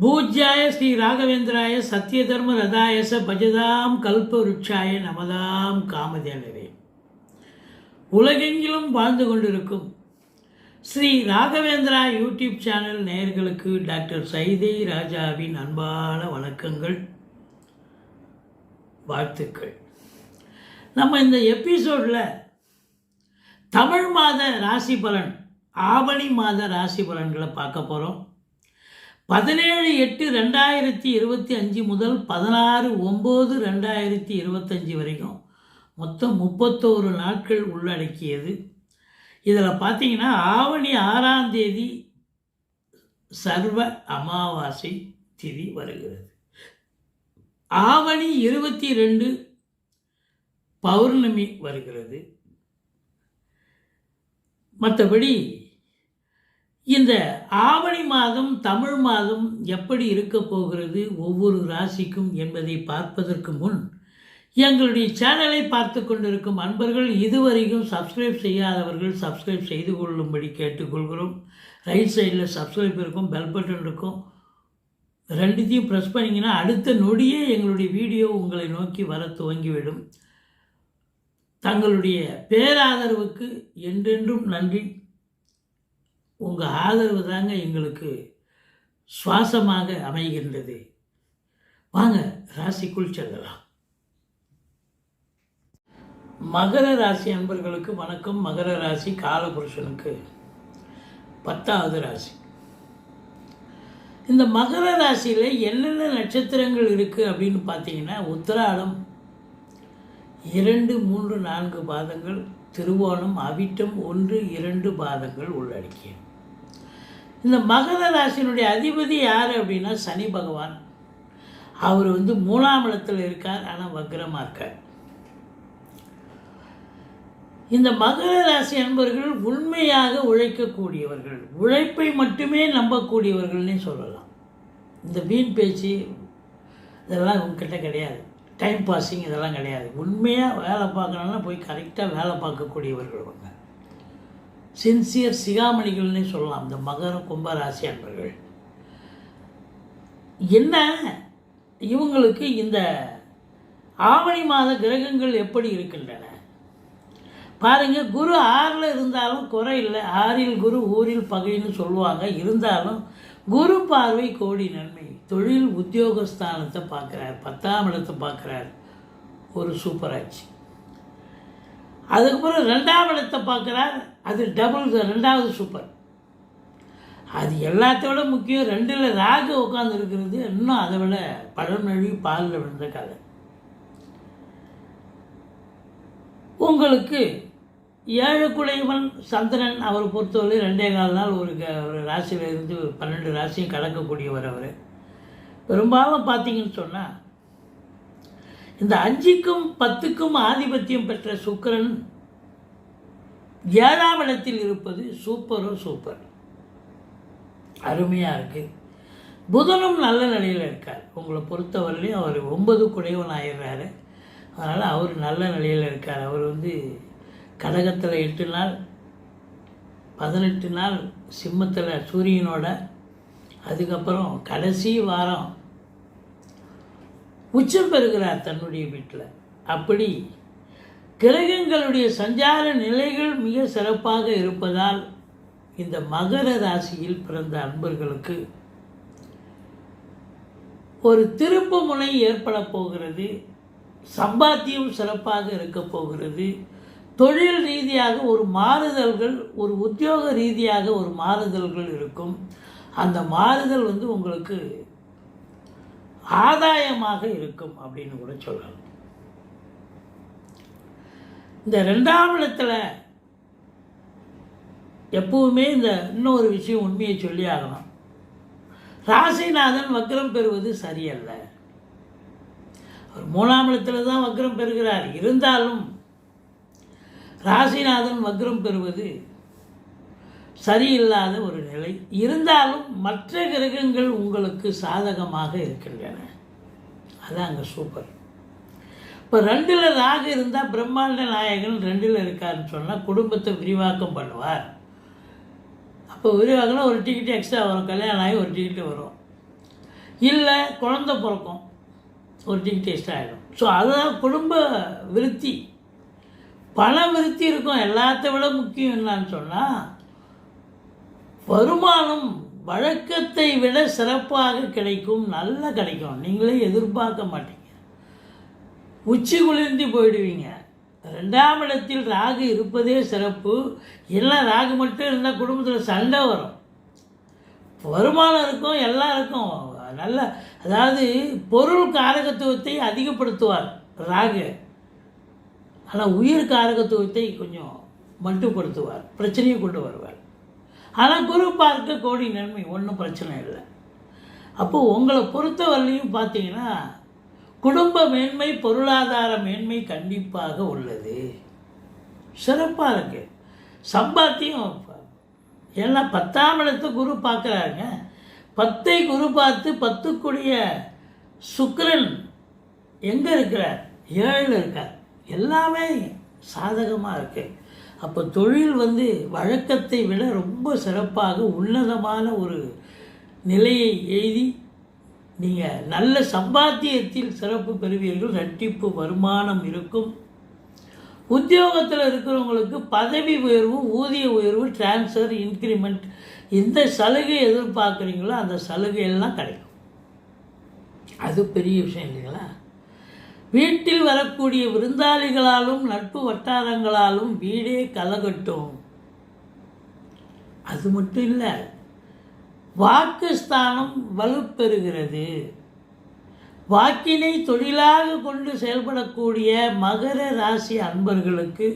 பூஜ்யாய ஸ்ரீ ராகவேந்திராய சத்திய தர்ம ரதாயச பஜதாம் கல்ப ருட்சாய நமதாம் காமதேனரே உலகெங்கிலும் வாழ்ந்து கொண்டிருக்கும் ஸ்ரீ ராகவேந்திரா யூடியூப் சேனல் நேயர்களுக்கு டாக்டர் சைதை ராஜாவின் அன்பான வணக்கங்கள் வாழ்த்துக்கள். நம்ம இந்த எபிசோடில் தமிழ் மாத ராசி பலன் ஆவணி மாத ராசி பலன்களை பார்க்க போகிறோம் பதினேழு எட்டு ரெண்டாயிரத்தி இருபத்தி அஞ்சு முதல் பதினாறு ஒம்பது ரெண்டாயிரத்தி இருபத்தஞ்சி வரைக்கும் மொத்தம் முப்பத்தோரு நாட்கள் உள்ளடக்கியது. இதில் பார்த்தீங்கன்னா ஆவணி ஆறாம் தேதி சர்வ அமாவாசை திதி வருகிறது. ஆவணி இருபத்தி ரெண்டு பௌர்ணமி வருகிறது. மற்றபடி இந்த ஆவணி மாதம் தமிழ் மாதம் எப்படி இருக்க போகிறது ஒவ்வொரு ராசிக்கும் என்பதை பார்ப்பதற்கு முன் எங்களுடைய சேனலை பார்த்து கொண்டிருக்கும் அன்பர்கள் இதுவரைக்கும் சப்ஸ்கிரைப் செய்யாதவர்கள் சப்ஸ்கிரைப் செய்து கொள்ளும்படி கேட்டுக்கொள்கிறோம். ரைட் சைடில் சப்ஸ்கிரைப் இருக்கும் பெல் பட்டன் இருக்கும். ரெண்டுத்தையும் ப்ரெஸ் பண்ணிங்கன்னா அடுத்த நொடியே எங்களுடைய வீடியோ உங்களை நோக்கி வர துவங்கிவிடும். தங்களுடைய பேராதரவுக்கு என்றென்றும் நன்றி. உங்கள் ஆதரவு தாங்க எங்களுக்கு சுவாசமாக அமைகின்றது. வாங்க ராசிக்குள் செல்லலாம். மகர ராசி அன்பர்களுக்கு வணக்கம். மகர ராசி காலபுருஷனுக்கு பத்தாவது ராசி. இந்த மகர ராசியில் என்னென்ன நட்சத்திரங்கள் இருக்குது அப்படின்னு பார்த்தீங்கன்னா உத்திராடம் இரண்டு மூன்று நான்கு பாதங்கள் திருவோணம் அவிட்டம் ஒன்று இரண்டு பாதங்கள் உள்ளடக்கியது. இந்த மகர ராசியினுடைய அதிபதி யார் அப்படின்னா சனி பகவான். அவர் வந்து மூணாம் இருக்கார் ஆனால் வக்ரமாக இருக்கார். இந்த மகர ராசி அன்பர்கள் உண்மையாக உழைக்கக்கூடியவர்கள். உழைப்பை மட்டுமே நம்பக்கூடியவர்கள்னே சொல்லலாம். இந்த வீண் பேச்சு இதெல்லாம் உங்ககிட்ட கிடையாது. டைம் பாஸிங் இதெல்லாம் கிடையாது. உண்மையாக வேலை பார்க்கணுன்னா போய் கரெக்டாக வேலை பார்க்கக்கூடியவர்கள் அவங்க சின்சியர் சிகாமணிகள்னே சொல்லலாம். இந்த மகர கும்பராசி அன்பர்கள். என்ன? இவங்களுக்கு இந்த ஆவணி மாத கிரகங்கள் எப்படி இருக்கின்றன? பாருங்கள் குரு ஆறில் இருந்தாலும் குறை இல்லை. ஆறில் குரு ஊரில் பகைன்னு சொல்லுவாங்க. இருந்தாலும் குரு பார்வை கோடி நன்மை. தொழில் உத்தியோகஸ்தானத்தை பார்க்குறார். பத்தாம் இடத்தை பார்க்குறார். ஒரு சூப்பர் அதுக்கப்புறம் ரெண்டாவது இடத்தை பார்க்குறார். அது டபுள் ரெண்டாவது சூப்பர் அது எல்லாத்தோட முக்கியம் ரெண்டில் ராகு உட்காந்து இருக்கிறது இன்னும் அதை விட பழமொழி பாலில் விழுந்த கதை. உங்களுக்கு ஏழு குடைவன் சந்திரன் அவரை பொறுத்தவரை ரெண்டே கால் நாள் ஒரு க ஒரு ராசியில் இருந்து பன்னெண்டு ராசியும் கலக்கக்கூடியவர் அவர். பெரும்பாலும் பார்த்தீங்கன்னு சொன்னால் இந்த அஞ்சுக்கும் பத்துக்கும் ஆதிபத்தியம் பெற்ற சுக்கிரன் ஏழாம் இடத்தில் இருப்பது சூப்பரும் சூப்பர். அருமையாக இருக்குது புதனும் நல்ல நிலையில் இருக்கார். உங்களை பொறுத்தவரையிலையும் அவர் ஒன்பது குடையவன் ஆயிடுறாரு. அதனால் அவர் நல்ல நிலையில் இருக்கார். அவர் வந்து கடகத்தில் எட்டு நாள் பதினெட்டு நாள் சிம்மத்தில் சூரியனோட அதுக்கப்புறம் கடைசி வாரம் உச்சம் பெறுகிறார் தன்னுடைய வீட்டில். அப்படி கிரகங்களுடைய சஞ்சார நிலைகள் மிக சிறப்பாக இருப்பதால் இந்த மகர ராசியில் பிறந்த அன்பர்களுக்கு ஒரு திருப்பு முனை ஏற்பட போகிறது. சம்பாத்தியம் சிறப்பாக இருக்க போகிறது. தொழில் ரீதியாக ஒரு மாறுதல்கள் ஒரு உத்தியோக ரீதியாக ஒரு மாறுதல்கள் இருக்கும். அந்த மாறுதல் வந்து உங்களுக்கு ஆதாயமாக இருக்கும் அப்படின்னு கூட சொல்லலாம். இந்த ரெண்டாம் இடத்துல எப்பவுமே இந்த இன்னொரு விஷயம் உண்மையை சொல்லி ஆகலாம் ராசிநாதன் வக்ரம் பெறுவது சரியல்ல. அவர் மூணாம் இடத்துல தான் வக்ரம் பெறுகிறார். இருந்தாலும் ராசிநாதன் வக்ரம் பெறுவது சரியில்லாத ஒரு நிலை. இருந்தாலும் மற்ற கிரகங்கள் உங்களுக்கு சாதகமாக இருக்கின்றன. அதான் அங்கே சூப்பர் இப்போ ரெண்டில் ராகு இருந்தால் பிரம்மாண்ட நாயகன் ரெண்டில் இருக்காருன்னு சொன்னால் குடும்பத்தை விரிவாக்கம் பண்ணுவார். அப்போ விரிவாக்கம்னா ஒரு டிக்கெட் எக்ஸ்ட்ரா வரும் கல்யாணம் ஆகி ஒரு டிக்கெட் வரும். இல்லை குழந்த பிறக்கும் ஒரு டிகிடேஸ்ட் ஆகிடும் ஸோ அதுதான் குடும்ப விருத்தி. பண விருத்தி இருக்கும் எல்லாத்த விட முக்கியம் என்னான்னு சொன்னால் வருமானம் வழக்கத்தை விட சிறப்பாக கிடைக்கும் நல்லா கிடைக்கும். நீங்களே எதிர்பார்க்க மாட்டீங்க. உச்சி குளிர்ந்து போயிடுவீங்க. ரெண்டாம் இடத்தில் ராகு இருப்பதே சிறப்பு. எல்லாம் ராகு மட்டும் இருந்தால் குடும்பத்தில் சண்டை வரும். வருமானம் இருக்கும் எல்லாம் இருக்கும். நல்ல அதாவது பொருள் காரகத்துவத்தை அதிகப்படுத்துவார் ராகு. ஆனால் உயிர் காரகத்துவத்தை கொஞ்சம் மட்டுப்படுத்துவார் பிரச்சனையை கொண்டு வருவார். ஆனால் குரு பார்க்க கோடி நன்மை ஒன்றும் பிரச்சனை இல்லை. அப்போது உங்களை பொறுத்தவரையிலையும் பார்த்தீங்கன்னா குடும்ப மேன்மை பொருளாதார மேன்மை கண்டிப்பாக உள்ளது. சிறப்பாக இருக்கு. சம்பாத்தியம் ஏன்னா பத்தாம் இடத்தை குரு பார்க்குறாருங்க. பத்தை குரு பார்த்து பத்துக்குடிய சுக்கரன் எங்கே இருக்கிறார்? ஏழில் இருக்கார். எல்லாமே சாதகமாக இருக்குது அப்போ தொழில் வந்து வழக்கத்தை விட ரொம்ப சிறப்பாக உன்னதமான ஒரு நிலையை எழுதி நீங்கள் நல்ல சம்பாத்தியத்தில் சிறப்பு பெறுவீர்கள் ரெட்டிப்பு வருமானம் இருக்கும். உத்தியோகத்தில் இருக்கிறவங்களுக்கு பதவி உயர்வு ஊதிய உயர்வு டிரான்ஸ்ஃபர் இன்க்ரிமெண்ட் எந்த சலுகை எதிர்பார்க்குறீங்களோ அந்த சலுகையெல்லாம் கிடைக்கும். அது பெரிய விஷயம் இல்லைங்களா? வீட்டில் வரக்கூடிய விருந்தாளிகளாலும் நட்பு வட்டாரங்களாலும் வீடே கலகட்டும். அது மட்டும் இல்லை வாக்குஸ்தானம் வலுப்பெறுகிறது. வாக்கினை தொழிலாக கொண்டு செயல்படக்கூடிய மகர ராசி அன்பர்களுக்கு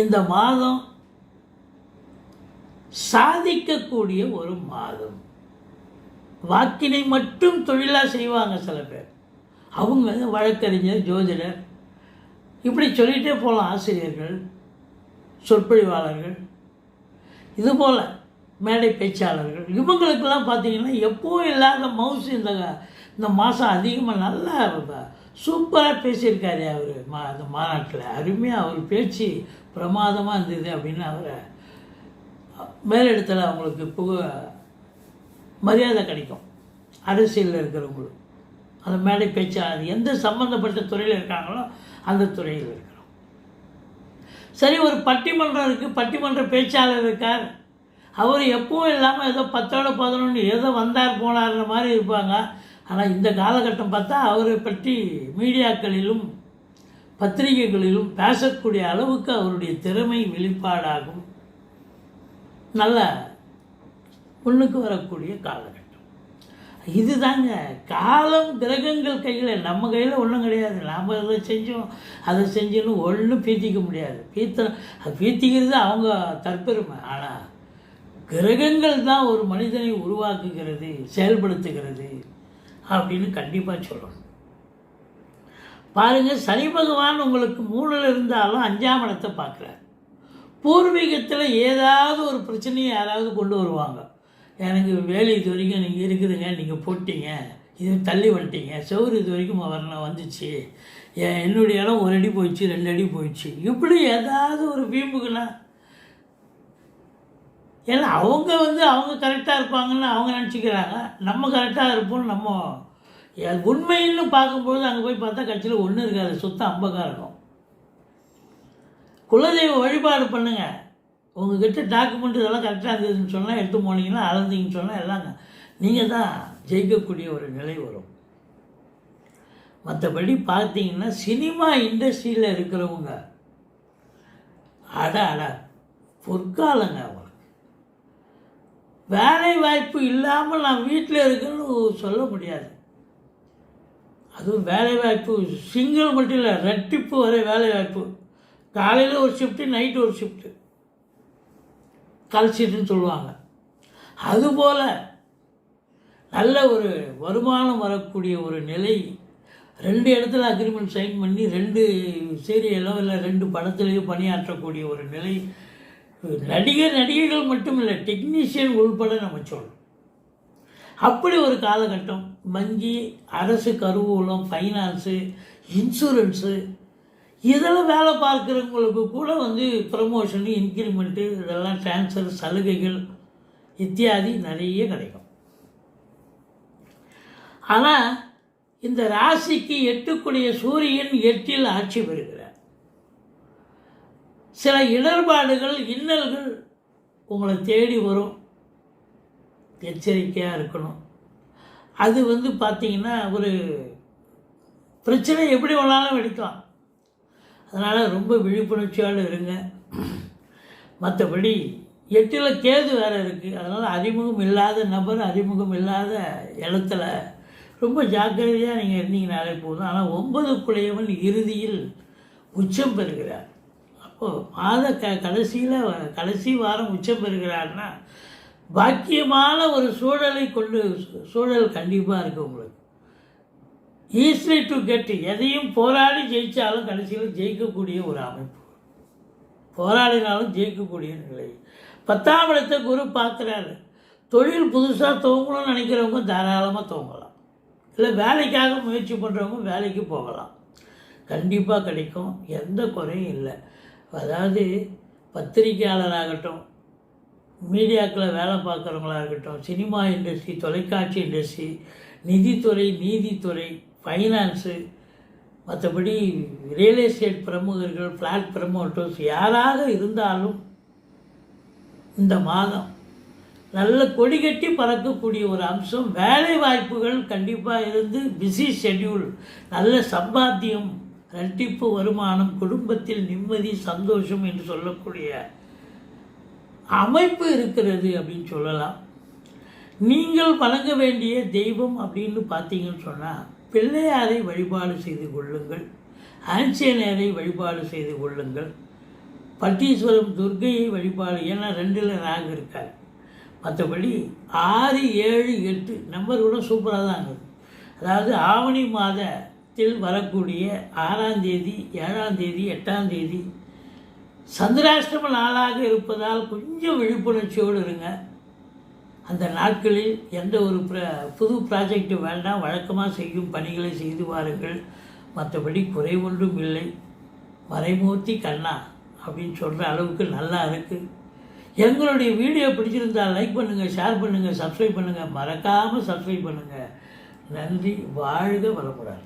இந்த மாதம் சாதிக்கக்கூடிய ஒரு மாதம். வாக்கினை மட்டும் தொழிலாக செய்வாங்க சில பேர். அவங்க வந்து வழக்கறிஞர் ஜோதிடர். இப்படி சொல்லிகிட்டே போகலாம் ஆசிரியர்கள் சொற்பொழிவாளர்கள். இதுபோல் மேடை பேச்சாளர்கள். இவங்களுக்கெல்லாம் பார்த்தீங்கன்னா எப்போவும் இல்லாத மவுஸ் இந்த இந்த மாதம் அதிகமாக நல்லா சூப்பராக பேசியிருக்காரு அவர். மா அந்த மாநாட்டில். அருமையாக அவர் பேச்சு பிரமாதமாக இருந்தது அப்படின்னு அவரை மேலிடத்தில் அவங்களுக்கு புக மரியாதை கிடைக்கும். அரசியலில் இருக்கிறவங்களுக்கு. அந்த மேடை பேச்சாளர் எந்த சம்மந்தப்பட்ட துறையில் இருக்காங்களோ அந்த துறையில் இருக்கிறோம். சரி ஒரு பட்டிமன்றம் இருக்குது பட்டிமன்ற பேச்சாளர் இருக்கார். அவர் எப்பவும் இல்லாமல் ஏதோ பத்தோட பதினொன்று ஏதோ வந்தார் போனார்ன்ற மாதிரி இருப்பாங்க. ஆனால் இந்த காலகட்டம் பார்த்தா அவரை பற்றி மீடியாக்களிலும் பத்திரிகைகளிலும் பேசக்கூடிய அளவுக்கு அவருடைய திறமை வெளிப்பாடாகும். நல்ல முன்னுக்கு வரக்கூடிய காலகட்டம். இதுதாங்க. காலம் கிரகங்கள் கையில் நம்ம கையில் ஒன்றும் கிடையாது. நாம் அதை செஞ்சோம் அதை செஞ்சோன்னு ஒன்றும் பீத்திக்க முடியாது. பீத்த அது பீத்திக்கிறது அவங்க தற்பெருமை. ஆனால் கிரகங்கள் தான் ஒரு மனிதனை உருவாக்குகிறது செயல்படுத்துகிறது அப்படின்னு கண்டிப்பாக சொல்லணும். பாருங்கள் சனி பகவான் உங்களுக்கு மூணில் இருந்தாலும் அஞ்சாம் இடத்தை பார்க்குறார். பூர்வீகத்தில் ஏதாவது ஒரு பிரச்சனையை யாராவது கொண்டு வருவாங்க. எனக்கு வேலை இது வரைக்கும் நீங்கள் இருக்குதுங்க நீங்கள் போட்டீங்க. இது தள்ளி வந்துட்டீங்க. செவ்வறு இது வரைக்கும் வரணும் வந்துச்சு. என் என்னுடைய இடம் ஒரு அடி போயிடுச்சு ரெண்டு அடி போயிடுச்சு. இப்படி ஏதாவது ஒரு வீம்புக்குண்ணா ஏன்னா அவங்க வந்து அவங்க கரெக்டாக இருப்பாங்கன்னு அவங்க நினச்சிக்கிறாங்க. நம்ம கரெக்டாக இருப்போம்னு நம்ம உண்மைன்னு பார்க்கும்போது அங்கே போய் பார்த்தா கட்சியில் ஒன்றும் இருக்காது. சுத்தம் அம்பக்காக இருக்கும் குலதெய்வ வழிபாடு பண்ணுங்கள் உங்ககிட்ட டாக்குமெண்ட் இதெல்லாம் கரெக்டாக இருந்ததுன்னு சொன்னால் எடுத்து போனீங்கன்னா அளந்தீங்கன்னு சொன்னால் எல்லாங்க. நீங்கள் தான் ஜெயிக்கக்கூடிய ஒரு நிலை வரும். மற்றபடி பார்த்தீங்கன்னா சினிமா இண்டஸ்ட்ரியில் இருக்கிறவங்க அட அட பொற்காலங்க அவங்களுக்கு வேலை வாய்ப்பு இல்லாமல் நான் வீட்டில் இருக்குன்னு சொல்ல முடியாது. அதுவும் வேலை வாய்ப்பு சிங்கிள் மட்டும் இல்லை ரெட்டிப்பு வரை வேலை வாய்ப்பு. காலையில் ஒரு ஷிஃப்ட்டு நைட்டு ஒரு ஷிஃப்ட்டு கல்ஷீட்டுன்னு சொல்லுவாங்க. அதுபோல் நல்ல ஒரு வருமானம் வரக்கூடிய ஒரு நிலை ரெண்டு இடத்துல அக்ரிமெண்ட் சைன் பண்ணி ரெண்டு சீரியலோ இல்லை ரெண்டு படத்துலேயோ பணியாற்றக்கூடிய ஒரு நிலை நடிகர் நடிகைகள் மட்டும் இல்லை டெக்னீஷியன் உள்பட நம்ம சொல்லணும். அப்படி ஒரு காலகட்டம் வங்கி அரசு கருவூலம் ஃபைனான்ஸு இன்சூரன்ஸு இதில் வேலை பார்க்குறவங்களுக்கு கூட வந்து ப்ரமோஷனு இன்க்ரிமெண்ட்டு இதெல்லாம் ட்ரான்ஸ்ஃபர் சலுகைகள் இத்தியாதி நிறைய கிடைக்கும். ஆனால் இந்த ராசிக்கு எட்டுக்குடைய சூரியன் எட்டில் ஆட்சி பெறுகிறார். சில இடர்பாடுகள் இன்னல்கள் உங்களை தேடி வரும். எச்சரிக்கையாக இருக்கணும். அது வந்து பார்த்தீங்கன்னா ஒரு பிரச்சனை எப்படி வேணாலும் வெடிக்கலாம் அதனால் ரொம்ப விழிப்புணர்ச்சியோடு இருங்க. மற்றபடி எட்டில் கேது வேறு இருக்குது அதனால் அறிமுகம் இல்லாத நபர் அறிமுகம் இல்லாத இடத்துல ரொம்ப ஜாக்கிரதையாக நீங்கள் இருந்தீங்கனாலே போதும். ஆனால் ஒன்பதுக்குடையவன் இறுதியில் உச்சம் பெறுகிறார். அப்போது மாத க கடைசியில் கடைசி வாரம் உச்சம் பெறுகிறார்னா பாக்கியமான ஒரு சூழலை கொண்டு சூழல் கண்டிப்பாக இருக்குது உங்களுக்கு. ஈஸி டு கெட் எதையும் போராடி ஜெயித்தாலும் கடைசியில் ஜெயிக்கக்கூடிய ஒரு அமைப்பு. போராடினாலும் ஜெயிக்கக்கூடிய நிலை. பத்தாம் இடத்தை குரு பார்க்குறாரு. தொழில் புதுசாக துவங்கணும்னு நினைக்கிறவங்க தாராளமாக துவங்கலாம் இல்லை வேலைக்காக முயற்சி பண்ணுறவங்க வேலைக்கு போகலாம். கண்டிப்பாக கிடைக்கும். எந்த குறையும் இல்லை. அதாவது பத்திரிகையாளராகட்டும் மீடியாக்களில் வேலை பார்க்குறவங்களா இருக்கட்டும் சினிமா இண்டஸ்ட்ரி தொலைக்காட்சி இண்டஸ்ட்ரி நிதித்துறை நீதித்துறை ஃபைனான்ஸு மற்றபடி ரியல் எஸ்டேட் பிரமுகர்கள் ஃப்ளாட் ப்ரமோட்டர்ஸ் யாராக இருந்தாலும் இந்த மாதம் நல்ல கொடி கட்டி பறக்கக்கூடிய ஒரு அம்சம் வேலை வாய்ப்புகள் கண்டிப்பாக இருந்து பிஸி ஷெட்யூல் நல்ல சம்பாத்தியம் ரெட்டிப்பு வருமானம் குடும்பத்தில் நிம்மதி சந்தோஷம் என்று சொல்லக்கூடிய அமைப்பு இருக்கிறது அப்படின்னு சொல்லலாம். நீங்கள் வணங்க வேண்டிய தெய்வம் அப்படின்னு பார்த்தீங்கன்னு சொன்னால் பிள்ளையாரை வழிபாடு செய்து கொள்ளுங்கள். ஆஞ்சநேயரை வழிபாடு செய்து கொள்ளுங்கள். பட்டீஸ்வரம் துர்க்கையை வழிபாடு ஏன்னா ரெண்டில் ராகு இருக்கார். மற்றபடி ஆறு ஏழு எட்டு நம்பர் கூட சூப்பராக தான் இருக்குது அதாவது ஆவணி மாதத்தில் வரக்கூடிய ஆறாம் தேதி ஏழாம் தேதி எட்டாம் தேதி சந்திராஷ்டம நாளாக இருப்பதால் கொஞ்சம் விழிப்புணர்ச்சியோடு இருங்க. அந்த நாட்களில் எந்த ஒரு ப்ர புது ப்ராஜெக்ட் வேண்டாம் வழக்கமாக செய்யும் பணிகளை செய்து வாருங்கள். மற்றபடி குறை ஒன்றும் இல்லை. மறைமூர்த்தி கண்ணா அப்படின்னு சொல்கிற அளவுக்கு நல்லா இருக்குது எங்களுடைய வீடியோ பிடிச்சிருந்தால் லைக் பண்ணுங்கள் ஷேர் பண்ணுங்கள் சப்ஸ்கிரைப் பண்ணுங்கள் மறக்காமல் சப்ஸ்கிரைப் பண்ணுங்கள் நன்றி. வாழ்க வளமுடன்.